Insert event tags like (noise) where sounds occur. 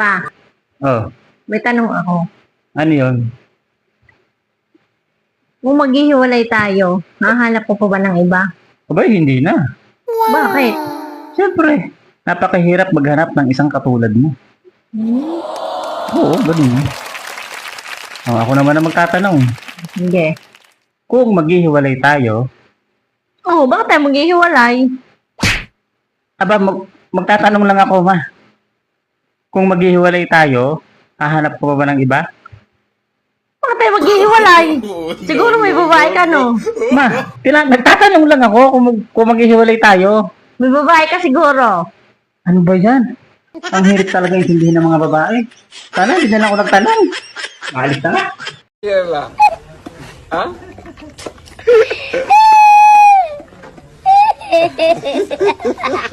Pa, Oh, may tanong ako. ano yun? Kung maghihiwalay tayo, hahanap ko pa ba ng iba? Abay, hindi na. Bakit? Siyempre, napakahirap maghanap ng isang katulad mo. Oo, ganun. Oh, ako naman ang magtatanong. Hindi. Kung maghihiwalay tayo, Oo, bakit tayo maghihiwalay? aba, mag- magtatanong lang ako, ma. Kung maghihiwalay tayo, hahanap ko pa ba ng iba? Bakit tayo maghihiwalay? (laughs) Siguro may babae ka, no? Ma, tila, nagtatanong lang ako kung, mag- kung maghihiwalay tayo. May babae ka siguro. Ano ba yan? Ang hirap talaga intindihin ng mga babae. Sana, hindi na lang ako nagtanong. Alis na nga. Yela. Ha? (laughs)